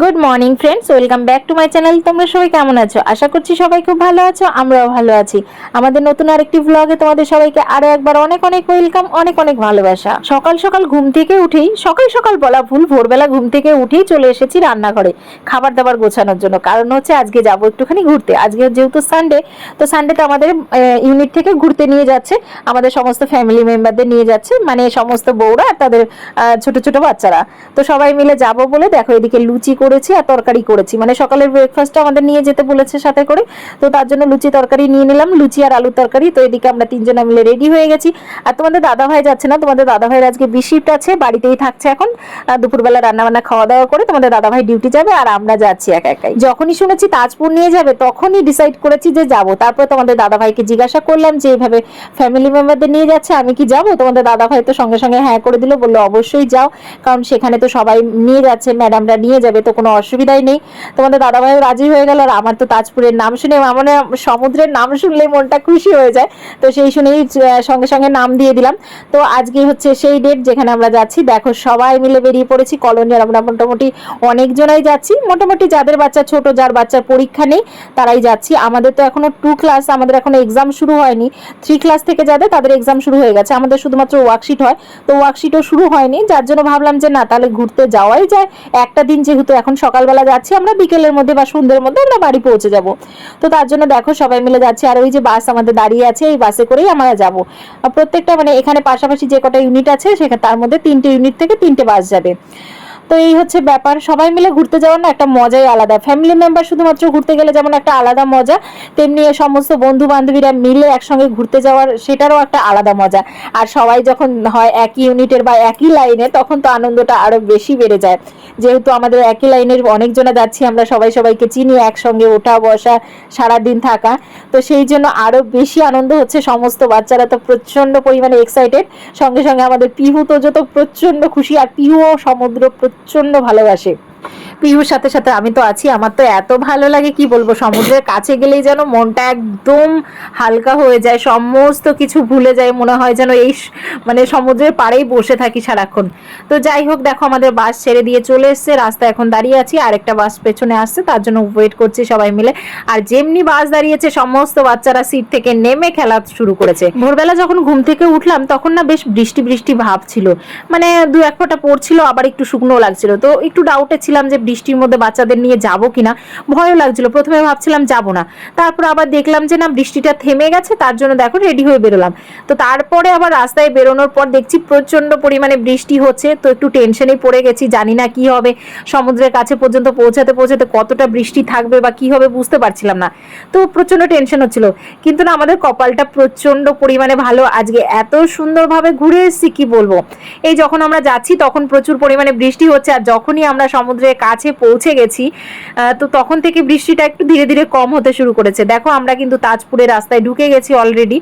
Good morning friends welcome back to my channel তোমরা সবাই কেমন আছো? আশা করছি সবাই খুব ভালো আছো, আমরাও ভালো আছি। আমাদের নতুন আরেকটি ব্লগে তোমাদের সবাইকে আরও একবার অনেক অনেক ওয়েলকাম অনেক অনেক ভালোবাসা। সকাল সকাল ঘুম থেকে উঠেই, সকাল সকাল বলা ভুল, ভোরবেলা ঘুম থেকে উঠেই চলে এসেছি রান্নাঘরে খাবার দাবার গোছানোর জন্য। কারণ হচ্ছে আজকে যাব একটুখানি ঘুরতে। আজকে যেহেতু সানডে তো সানডেতে আমাদের ইউনিট থেকে ঘুরতে নিয়ে যাচ্ছে। আমাদের সমস্ত ফ্যামিলি মেম্বারদের নিয়ে যাচ্ছে। মানে সমস্ত বউরা আর তাদের ছোট ছোট বাচ্চারা। তো সবাই মিলে যাব বলে দেখো, এদিকে লুচি করেছি আর তরকারি করেছি। মানে সকালের ব্রেকফাস্টটা আমাদের নিয়ে যেতে বলেছে সাথে করে। তো তার জন্য লুচি তরকারি নিয়ে নিলাম। লুচি আর আলুর তরকারি। তো এদিকে আমরা তিনজনে মিলে রেডি হয়ে গেছি। আর তোমাদের দাদা ভাই যাচ্ছে না। তোমাদের দাদা ভাইয়ের আজকে বিশিফট আছে। বাড়িতেই থাকছে এখন। দুপুরবেলা রান্না বান্না খাওয়া দাওয়া করে তোমাদের দাদা ভাই ডিউটি যাবে আর আমরা যাচ্ছি একা একাই। যখনই শুনেছি তাজপুর নিয়ে যাবে, তখনই ডিসাইড করেছি যে যাব। তারপরে তোমাদের দাদা ভাইকে জিজ্ঞাসা করলাম যে এইভাবে ফ্যামিলি মেম্বারদের নিয়ে যাচ্ছে, আমি কি যাব? তোমাদের দাদা ভাই তো সঙ্গে সঙ্গে হ্যাঁ করে দিল। বলল, অবশ্যই যাও। কারণ সেখানে তো সবাই নিয়ে যাচ্ছে। ম্যাডামরা নিয়ে যাবে। তো কোনো অসুবিধাই নেই। তোমাদের দাদা ভাই রাজি হয়ে গেল আর আমার তো তাজপুরের নাম শুনে আমার সমুদ্রের নাম শুনলে মনটা খুশি হয়ে যায়। তো সেই শুনেই সঙ্গে সঙ্গে নাম দিয়ে দিলাম। তো আজকে হচ্ছে সেই ডেট যেখানে আমরা যাচ্ছি। দেখো সবাই মিলে বেরিয়ে পড়েছি। কলোনির আমরা মোটামুটি অনেকজনাই যাচ্ছি। মোটামুটি যাদের বাচ্চা ছোট, যার বাচ্চার পরীক্ষা নেই, তারাই যাচ্ছি। আমাদের তো এখনও টু ক্লাস আমাদের এখনও এক্সাম শুরু হয়নি। থ্রি ক্লাস থেকে যাদের, তাদের এক্সাম শুরু হয়ে গেছে। আমাদের শুধুমাত্র ওয়ার্কশিট হয়। তো ওয়ার্কশিটও শুরু হয়নি। যার জন্য ভাবলাম যে না, তাহলে ঘুরতে যাওয়াই যায়। একটা দিন যেহেতু এখন সকালবেলা যাচ্ছি, আমরা বিকেলের মধ্যে বা সন্ধ্যের মধ্যে আমরা বাড়ি পৌঁছে যাব। তো তার জন্য দেখো সবাই মিলে যাচ্ছি, আর ওই যে বাস আমাদের দাঁড়িয়ে আছে, এই বাসে করেই আমরা যাব। প্রত্যেকটা মানে এখানে পাশাপাশি যে কটা ইউনিট আছে, সেখানে তার মধ্যে তিনটে ইউনিট থেকে তিনটে বাস যাবে। তো এই হচ্ছে ব্যাপার। সবাই মিলে ঘুরতে যাওয়ার না একটা মজাই আলাদা। ফ্যামিলি মেম্বার শুধুমাত্র ঘুরতে গেলে যেমন একটা আলাদা মজা, তেমনি সমস্ত বন্ধু বান্ধবীরা মিলে একসঙ্গে ঘুরতে যাওয়ার সেটারও একটা আলাদা মজা। আর সবাই যখন হয় একই ইউনিটের বা একই লাইনে তখন তো আনন্দটা আরও বেশি বেড়ে যায়। যেহেতু আমাদের একই লাইনের অনেকজনা যাচ্ছি, আমরা সবাই সবাইকে চিনি, একসঙ্গে ওঠা, বসা, সারাদিন থাকা। তো সেই জন্য আরও বেশি আনন্দ হচ্ছে সমস্ত বাচ্চারা তো প্রচণ্ড পরিমাণে এক্সাইটেড সঙ্গে সঙ্গে আমাদের পিহু তো যত প্রচণ্ড খুশি, আর পিহুও সমুদ্র প্রচণ্ড ভালোবাসে। পিহুর সাথে সাথে আমি তো আছি, আমার তো এত ভালো লাগে, কি বলব, সমুদ্রের কাছে গেলেই যেন মনটা একদম হালকা হয়ে যায়, সমস্ত কিছু ভুলে যায়, মনে হয় যেন এই মানে সমুদ্রের পাড়েই বসে থাকি সারাক্ষণ। তো যাই হোক, দেখো আমাদের বাস ছেড়ে দিয়ে চলে এসছে রাস্তা এখন দাঁড়িয়ে আছি আর একটা বাস পেছনে আসছে, তার জন্য ওয়েট করছি সবাই মিলে। আর যেমনি বাস দাঁড়িয়েছে, সমস্ত বাচ্চারা সিট থেকে নেমে খেলা শুরু করেছে। ভোরবেলা যখন ঘুম থেকে উঠলাম, তখন না বেশ বৃষ্টি বৃষ্টি ভাব ছিল। মানে দু এক ফোঁটা পড়ছিল, আবার একটু শুকনো লাগছিল। তো একটু ডাউটে ছিলাম যে বৃষ্টির মধ্যে বাচ্চাদের নিয়ে যাব কিনা? ভয়ও লাগছিল। প্রথমে ভাবছিলাম যাব না। তারপর আবার দেখলাম যে, না, বৃষ্টিটা থেমে গেছে, তার জন্য দেখো রেডি হয়ে বেরোলাম। তো তারপরে আবার রাস্তায় বেরোনোর পর দেখছি প্রচণ্ড পরিমাণে বৃষ্টি হচ্ছে। তো একটু টেনশনেই পড়ে গেছি, জানি না কি হবে। সমুদ্রের কাছে পর্যন্ত পৌঁছাতে পৌঁছাতে কতটা বৃষ্টি থাকবে বা কি হবে বুঝতে পারছিলাম না। তো প্রচণ্ড টেনশন হচ্ছিল। কিন্তু না, আমাদের কপালটা প্রচণ্ড পরিমাণে ভালো। আজকে এত সুন্দরভাবে ঘুরে এসেছি, কি বলব? এই যখন আমরা যাচ্ছি, তখন প্রচুর পরিমাণে বৃষ্টি হচ্ছে। আর যখনই আমরা সমুদ্রের কাছে পৌঁছে গেছি তো তখন থেকে বৃষ্টিটা একটু ধীরে ধীরে কম হতে শুরু করেছে। দেখো, আমরা কিন্তু তাজপুরের রাস্তায় ঢুকে গেছি অলরেডি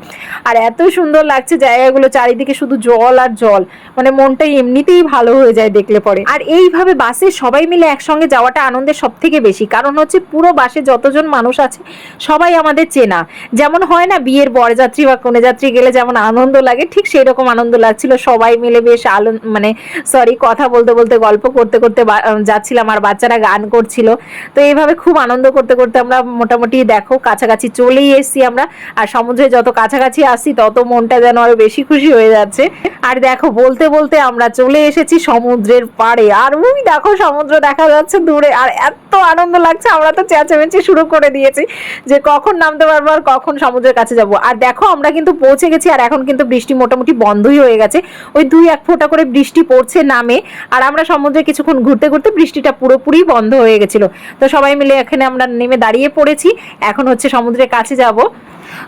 আর এত সুন্দর লাগছে জায়গাগুলো, চারিদিকে শুধু জল আর জল। মানে মনটা এমনিতেই ভালো হয়ে যায় দেখলে পরে। আর এইভাবে বাসে সবাই মিলে একসঙ্গে যাওয়াটা আনন্দের সব থেকে বেশি। কারণ হচ্ছে পুরো বাসে যতজন মানুষ আছে, সবাই আমাদের চেনা। যেমন হয় না, বিয়ের বরযাত্রী বা কনেযাত্রী গেলে যেমন আনন্দ লাগে, ঠিক সেই রকম আনন্দ লাগছিল। সবাই মিলে বেশ আলো মানে সরি কথা বলতে বলতে, গল্প করতে করতে যাচ্ছিলাম আর বাচ্চারা গান করছিল। তো এইভাবে খুব আনন্দ করতে করতে আমরা মোটামুটি দেখো কাছাকাছি চলেই এসেছি আমরা। আর সমুদ্রে যত কাছাকাছি আসছি, তত মনটা যেন আরও বেশি খুশি হয়ে যাচ্ছে। আর দেখো, বলতে বলতে আমরা চলে এসেছি সমুদ্রের পাড়ে। আর ওই দেখো, সমুদ্র দেখা যাচ্ছে দূরে। আর এত আনন্দ লাগছে, আমরা তো চেঁচামেচি শুরু করে দিয়েছি যে কখন নামতে পারব আর কখন সমুদ্রের কাছে যাব। আর দেখো, আমরা কিন্তু পৌঁছে গেছি আর এখন কিন্তু বৃষ্টি মোটামুটি বন্ধই হয়ে গেছে। ওই দুই এক ফোঁটা করে বৃষ্টি পড়ছে নামে। আর আমরা সমুদ্রে কিছুক্ষণ ঘুরতে ঘুরতে বৃষ্টিটা পুরোপুরি বন্ধ হয়ে গেছিল। তো সবাই মিলে এখানে আমরা নেমে দাঁড়িয়ে পড়েছি। এখন হচ্ছে সমুদ্রের কাছে যাব।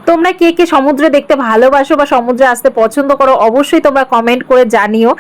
তোমরা কে কে সমুদ্রে দেখতে ভালোবাসো বা সমুদ্রে আসতে পছন্দ করো, অবশ্যই তোমরা কমেন্ট করে জানিও।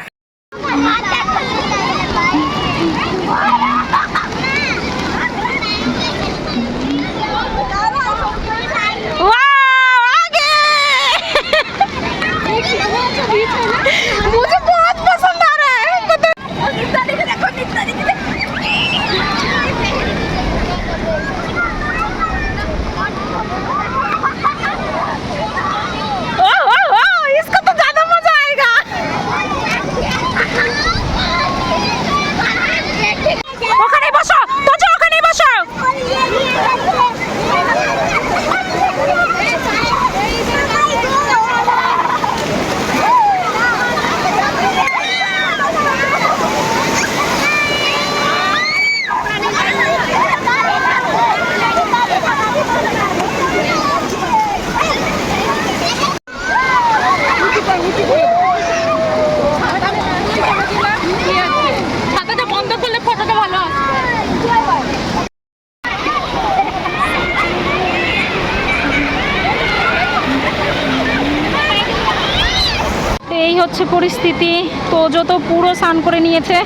পরিস্থিতি তো যত পুরো স্নান করে নিয়েছে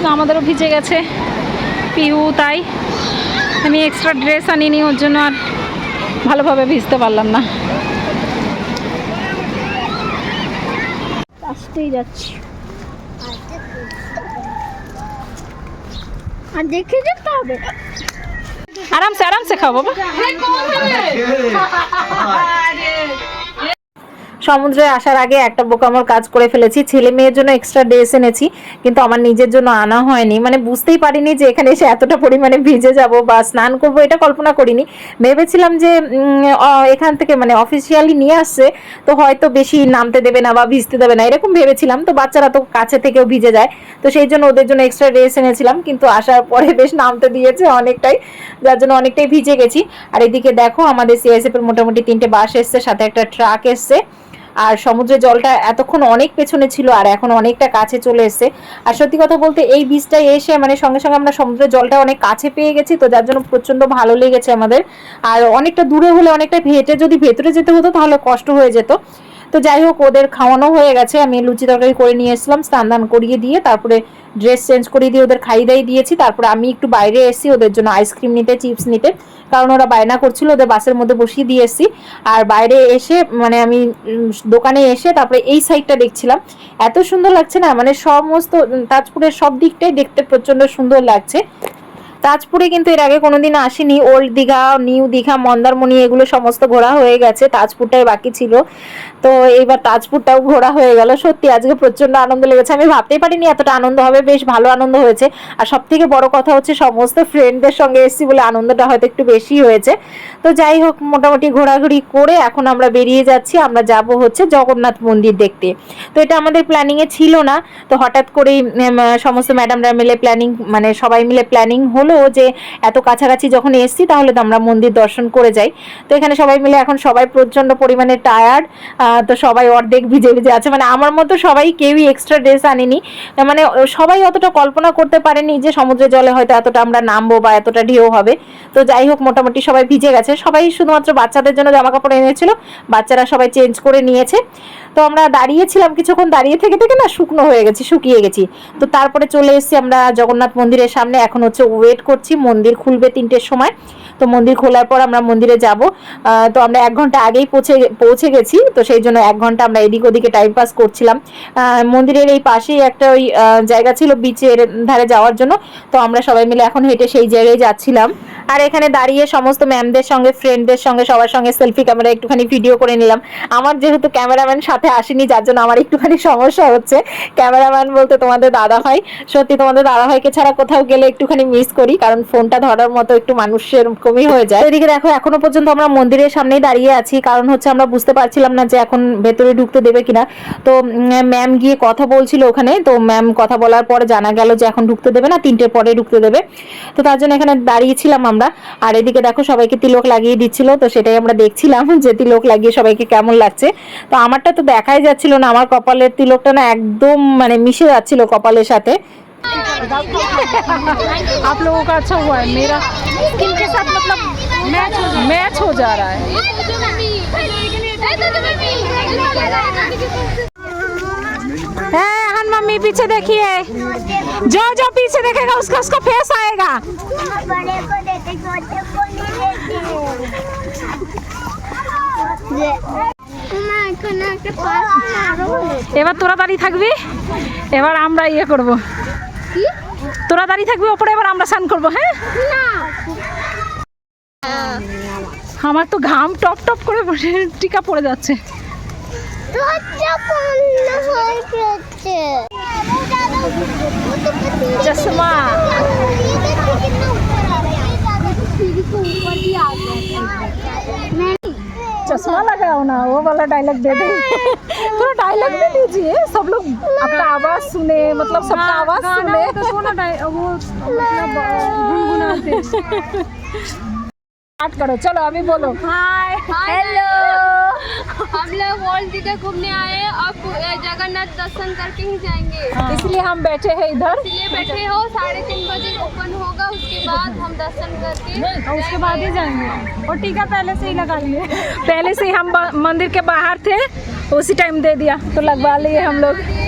তো আমাদেরও ভিজে গেছে। পিউ তাই। আমি এক্সট্রা ড্রেস আনিনি ওর জন্য আর ভালোভাবে ভিজতে পারলাম না। আসতেই যাচ্ছি। আর দেখে যেতে হবে। আরামসে আরামসে খাও বাবা। সমুদ্রে আসার আগে একটা বোকামোর কাজ করে ফেলেছি। ছেলে মেয়ের জন্য এক্সট্রা ড্রেস এনেছি, কিন্তু আমার নিজের জন্য আনা হয়নি। মানে বুঝতেই পারিনি যে এখানে এসে এতটা পরিমাণে ভিজে যাব বা স্নান করব, এটা কল্পনা করিনি। ভেবেছিলাম যে এখান থেকে মানে অফিসিয়ালি নিয়ে আসছে, তো হয়তো বেশি নামতে দেবে না বা ভিজতে দেবে না, এরকম ভেবেছিলাম। তো বাচ্চারা তো কাছে থেকেও ভিজে যায়। তো সেই জন্য ওদের জন্য এক্সট্রা ড্রেস এনেছিলাম, কিন্তু আসার পরে বেশ নামতে দিয়েছে অনেকটাই, যার জন্য অনেকটাই ভিজে গেছি। আর এদিকে দেখো, আমাদের সিআইএসএফ এর মোটামুটি তিনটে বাস এসছে, সাথে একটা ট্রাক এসছে। আর সমুদ্রের জলটা এতক্ষণ অনেক পেছনে ছিল আর এখন অনেকটা কাছে চলে এসছে। আর সত্যি কথা বলতে এই বীজটায় এসে মানে সঙ্গে সঙ্গে আমরা সমুদ্রের জলটা অনেক কাছে পেয়ে গেছি, তো যার জন্য প্রচণ্ড ভালো লেগেছে আমাদের। আর অনেকটা দূরে হলে অনেকটা হেঁটে যদি ভেতরে যেতে হতো তাহলে কষ্ট হয়ে যেত। তো যাই হোক, ওদের খাওয়ানো হয়ে গেছে। আমি লুচি তরকারি করে নিয়ে এসেছিলাম স্নান দান করিয়ে দিয়ে, তারপরে ড্রেস চেঞ্জ করিয়ে দিয়ে ওদের খাই দাই দিয়েছি। তারপরে আমি একটু বাইরে এসেছি, ওদের জন্য আইসক্রিম নিতে চিপস নিতে, কারণ ওরা বায়না করছিল, ওদের বাসের মধ্যে বসিয়ে দিয়ে এসেছি। আর বাইরে এসে মানে আমি দোকানে এসে তারপরে এই সাইডটা দেখছিলাম। এত সুন্দর লাগছে না মানে সমস্ত তাজপুরের সব দিকটাই দেখতে প্রচণ্ড সুন্দর লাগছে। তাজপুরে কিন্তু এর আগে কোনোদিন আসিনি। ওল্ড দীঘা, নিউ দীঘা, মন্দারমণি এগুলো সমস্ত ঘোরা হয়ে গেছে। তাজপুরটাই বাকি ছিল। তো এইবার তাজপুরটাও ঘোরা হয়ে গেল। সত্যি আজকে প্রচণ্ড আনন্দ লেগেছে। আমি ভাবতেই পারিনি এতটা আনন্দ হবে। বেশ ভালো আনন্দ হয়েছে। আর সব থেকে বড় কথা হচ্ছে সমস্ত ফ্রেন্ডদের সঙ্গে এসেছি বলে আনন্দটা হয়তো একটু বেশি হয়েছে। তো যাই হোক, মোটামুটি ঘোরাঘুরি করে এখন আমরা বেরিয়ে যাচ্ছি। আমরা যাব হচ্ছে জগন্নাথ মন্দির দেখতে। তো এটা আমাদের প্ল্যানিংয়ে ছিল না। তো হঠাৎ করেই সমস্ত ম্যাডামরা মিলে প্ল্যানিং মানে সবাই মিলে প্ল্যানিং হলো। যে এত কাছাকাছি যখন এসছি, তাহলে তো আমরা মন্দির দর্শন করে যাই। তো এখানে সবাই মিলে এখন সবাই প্রচণ্ড পরিমাণে টায়ার্ড তো সবাই অর্ধেক ভিজে ভিজে আছে। মানে আমার মতো সবাই কেউই এক্সট্রা ড্রেস আনেনি। মানে সবাই অতটা কল্পনা করতে পারেনি যে সমুদ্রের জলে হয়তো এতটা আমরা নামবো বা এতটা ঢেউ হবে। তো যাই হোক, মোটামুটি সবাই ভিজে গেছে। সবাই শুধুমাত্র বাচ্চাদের জন্য জামা কাপড় এনেছিল, বাচ্চারা সবাই চেঞ্জ করে নিয়েছে। তো আমরা দাঁড়িয়েছিলাম কিছুক্ষণ, দাঁড়িয়ে থেকে থেকে না শুকনো হয়ে গেছি, শুকিয়ে গেছি। তো তারপরে চলে এসেছি আমরা জগন্নাথ মন্দিরের সামনে। এখন হচ্ছে ওয়েট করছি, মন্দির খুলবে তিনটের সময়। তো মন্দির খোলার পর আমরা মন্দিরে যাব। তো আমরা এক ঘণ্টা আগেই পৌঁছে পৌঁছে গেছি। তো সেই জন্য এক ঘণ্টা আমরা এদিক ওদিকে টাইম পাস করছিলাম। মন্দিরের এই পাশেই একটা ওই জায়গা ছিল বিচের ধারে যাওয়ার জন্য। তো আমরা সবাই মিলে এখন হেঁটে সেই জায়গায় যাচ্ছিলাম। আর এখানে দাঁড়িয়ে সমস্ত ম্যামদের সঙ্গে ফ্রেন্ডদের সঙ্গে, সবার সঙ্গে সেলফি ক্যামেরা একটুখানি ভিডিও করে নিলাম। আমার যেহেতু ক্যামেরাম্যান সাথে আসেনি, যার জন্য আমার একটুখানি সমস্যা হচ্ছে। ক্যামেরাম্যান বলতে তোমাদের দাদা ভাই সত্যি তোমাদের দাদা ভাইকে ছাড়া কোথাও গেলে একটুখানি মিস করি। কারণ ফোনটা ধরার মতো একটু মানুষের কমই হয়ে যায়। এদিকে দেখো, এখনও পর্যন্ত আমরা মন্দিরের সামনেই দাঁড়িয়ে আছি, কারণ হচ্ছে আমরা বুঝতে পারছিলাম না যে এখন ভেতরে ঢুকতে দেবে কিনা। তো ম্যাম গিয়ে কথা বলছিল ওখানে, তো ম্যাম কথা বলার পরে জানা গেল যে এখন ঢুকতে দেবে না, তিনটের পরে ঢুকতে দেবে। তো তার জন্য এখানে দাঁড়িয়েছিলাম আমরা। আর এদিকে দেখো, সবাইকে তিলক লাগিয়ে দিচ্ছিল, তো সেটাই আমরা দেখছিলাম যে তিলক লাগিয়ে সবাইকে কেমন লাগছে। তো আমারটা তো দেখাই যাচ্ছিল না, আমার কপালের তিলকটা না একদম মানে মিশে যাচ্ছিল কপালের সাথে। आप लोगों का अच्छा हुआ है मेरा स्किन के साथ मतलब मैच हो मैच हो जा रहा है है हन मम्मी पीछे देखिए जो जो पीछे देखेगा उसका उसका फेस आएगा बड़े को देते छोटे को नहीं देते মা এখন একটা পাস আরো এবার তোরা দাঁড়িয়ে থাকবি এবার আমরা ইয়ে করব কি তোরা দাঁড়িয়ে থাকবি, ওপরে এবার আমরা স্নান করব হ্যাঁ? আমার তো ঘাম টপ টপ করে টিকা পড়ে যাচ্ছে। চশমা लगाओ ना वो वाला डायलॉग दे दे। थोड़ा डायलॉग दे दीजिए सब लोग आपका आवाज़ सुने मतलब सबका आवाज़ सुने। तो ना वो मतलब गुनगुनाते स्टार्ट करो चलो अभी बोलो। हाय हेलो लोग वर्ल्ड दीदा घूमने आए और अब जगन्नाथ दर्शन करके ही जाएँगे। हाँ। इसलिए हम बैठे हैं इधर। इसलिए बैठे हो साढ़े तीन बजे ओपन होगा उसके बाद हम दर्शन करके उसके बाद ही जाएँगे। और टीका पहले से ही लगा लिए। पहले से ही हम मंदिर के बाहर थे उसी टाइम दे दिया। तो लगवा लिए हम लोग।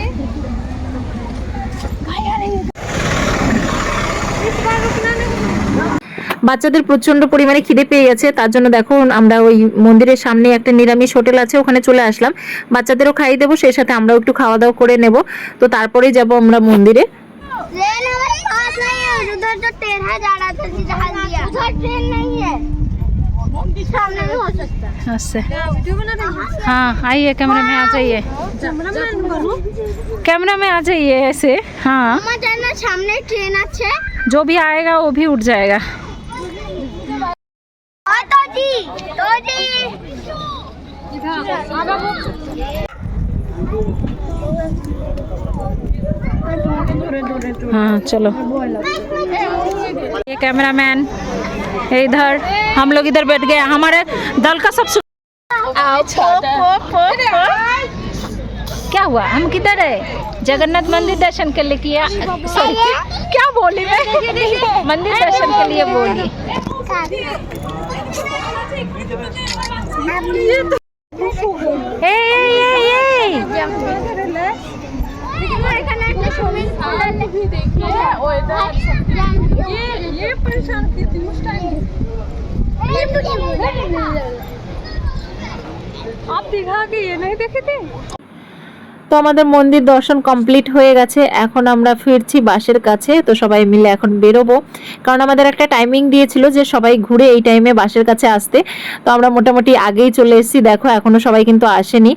বাচ্চাদের প্রচন্ড পরিমাণে খিদে পেয়ে গেছে তার জন্য দেখো আমরা ওই মন্দিরের সামনে একটা নিরামিষ হোটেল আছে ওখানে চলে আসলাম বাচ্চাদেরও খাইয়ে দেবো সেই সাথে আমরাও একটু খাওয়া দাওয়া করে নেব তো তারপরেই যাব আমরা মন্দিরে ट्रेन हमारे पास नहीं है उधर जो ट्रेन है जा रहा था जहाज दिया उधर ट्रेन नहीं है सामने भी हो सकता है अच्छा हाँ आइए कैमरे में आ जाइए कैमरा में आ जाइए ऐसे हाँ আমার জানা সামনে ট্রেন আছে जो भी आएगा वो भी उठ जाएगा हाँ चलो। ये कैमरामैन इधर, हम लोग इधर बैठ गए। हमारे दल का सब क्या हुआ? हम किधर है? जगन्नाथ मंदिर दर्शन के लिए किया सॉरी क्या बोली मैं? मंदिर दर्शन के लिए बोली। ए, ए, ए, ए, এখানে একটা সুইমিং পুল আছে দেখো ওয়েদার ये ये परेशान की थी उस टाइम आप दिखा के ये नहीं देखे थे তো আমাদের মন্দির দর্শন কমপ্লিট হয়ে গেছে। এখন আমরা ফিরছি বাসের কাছে। তো সবাই মিলে এখন বেরোবো। কারণ আমাদের একটা টাইমিং দিয়েছিল যে সবাই ঘুরে এই টাইমে বাসের কাছে আসতে। তো আমরা মোটামুটি আগেই চলে এসেছি। দেখো, এখনও সবাই কিন্তু আসেনি।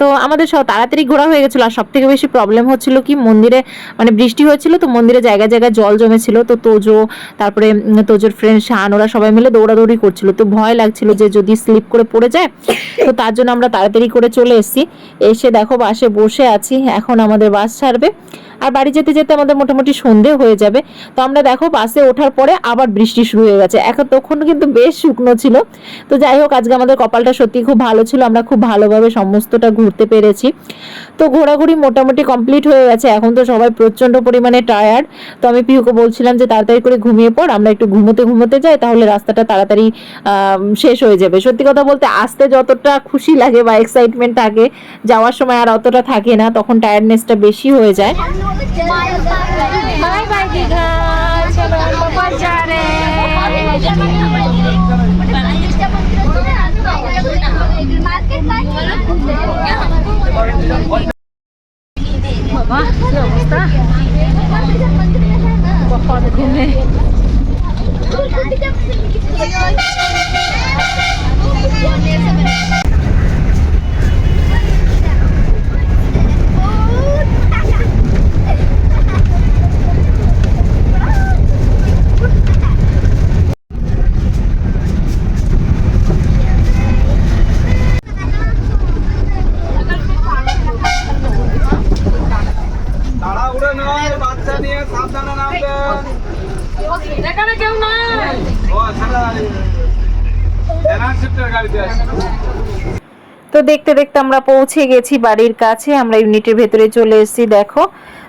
তো আমাদের সব তাড়াতাড়ি ঘোরা হয়ে গেছিল। আর সব থেকে বেশি প্রবলেম হচ্ছিল কি, মন্দিরে মানে বৃষ্টি হয়েছিল তো মন্দিরে জায়গায় জায়গায় জল জমেছিল। তো তোজো, তারপরে তোজোর ফ্রেন্ড শান ওরা সবাই মিলে দৌড়াদৌড়ি করছিল। তো ভয় লাগছিল যে যদি স্লিপ করে পড়ে যায়, তো তার জন্য আমরা তাড়াতাড়ি করে চলে এসেছি। এসে দেখো বাসে বসে আছি এখন আমাদের বাস ছাড়বে। আর বাড়ি যেতে যেতে আমাদের মোটামুটি সন্ধে হয়ে যাবে। তো আমরা দেখো বাসে ওঠার পরে আবার বৃষ্টি শুরু হয়ে গেছে। এখন তখন কিন্তু বেশ শুকনো ছিল। তো যাই হোক, আজকে আমাদের কপালটা সত্যি খুব ভালো ছিল। আমরা খুব ভালোভাবে সমস্তটা ঘুরতে পেরেছি। তো ঘোরাঘুরি মোটামুটি কমপ্লিট হয়ে গেছে। এখন তো সবাই প্রচণ্ড পরিমাণে টায়ার্ড তো আমি পিহুকে বলছিলাম যে তাড়াতাড়ি করে ঘুমিয়ে পড়। আমরা একটু ঘুমোতে ঘুমোতে যাই, তাহলে রাস্তাটা তাড়াতাড়ি শেষ হয়ে যাবে। সত্যি কথা বলতে আসতে যতটা খুশি লাগে বা এক্সাইটমেন্ট থাকে, যাওয়ার সময় আর অতটা থাকে না, তখন টায়ার্ডনেসটা বেশি হয়ে যায়। Bye bye Digha. চলো বাবা যা রে। ঘুমে। বাচ্চা নিয়ে সাবধানে নামবেন। এখানে কেউ নাই। ও গাড়িতে আছে। তো দেখতে দেখতে আমরা পৌঁছে গেছি বাড়ির কাছে আমরা ইউনিটের ভেতরে চলে এসেছি দেখো।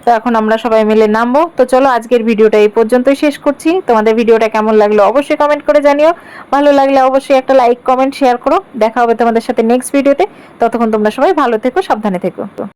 তো এখন আমরা সবাই মিলে নামবো। তো চলো আজকের ভিডিওটা এই পর্যন্তই শেষ করছি। তোমাদের ভিডিওটা কেমন লাগল অবশ্যই কমেন্ট করে জানিও। ভালো লাগলে অবশ্যই একটা লাইক কমেন্ট শেয়ার করো। দেখা হবে তোমাদের সাথে নেক্সট ভিডিওতে ততক্ষণ তোমরা সবাই ভালো থেকো সাবধানে থেকো।